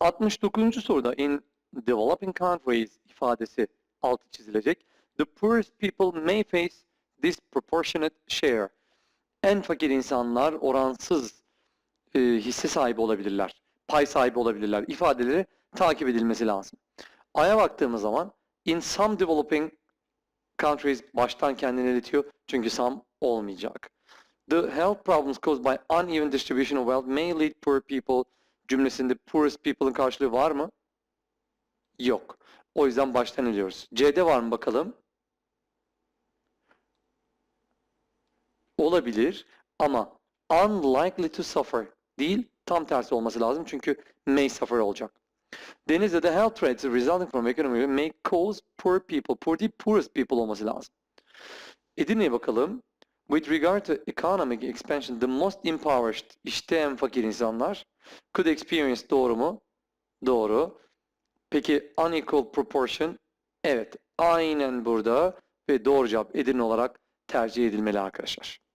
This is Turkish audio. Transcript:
69. soruda in developing countries ifadesi altı çizilecek. The poorest people may face disproportionate share. En fakir insanlar oransız e, hisse sahibi olabilirler. Pay sahibi olabilirler. İfadeleri takip edilmesi lazım. A'ya baktığımız zaman in some developing countries baştan kendini iletiyor. Çünkü some olmayacak. The health problems caused by uneven distribution of wealth may lead poor people cümlesinde poorest people'ın karşılığı var mı? Yok. O yüzden baştan eliyoruz. C'de var mı bakalım? Olabilir ama unlikely to suffer değil, tam tersi olması lazım çünkü may suffer olacak. Denizde de health threats resulting from economic may cause poor people, poor değil poorest people olması lazım. Edirne'ye bakalım. With regard to economic expansion, the most impoverished, işte en fakir insanlar could experience doğru mu? Doğru. Peki unequal proportion? Evet. Aynen burada ve doğru cevap Edirne olarak tercih edilmeli arkadaşlar.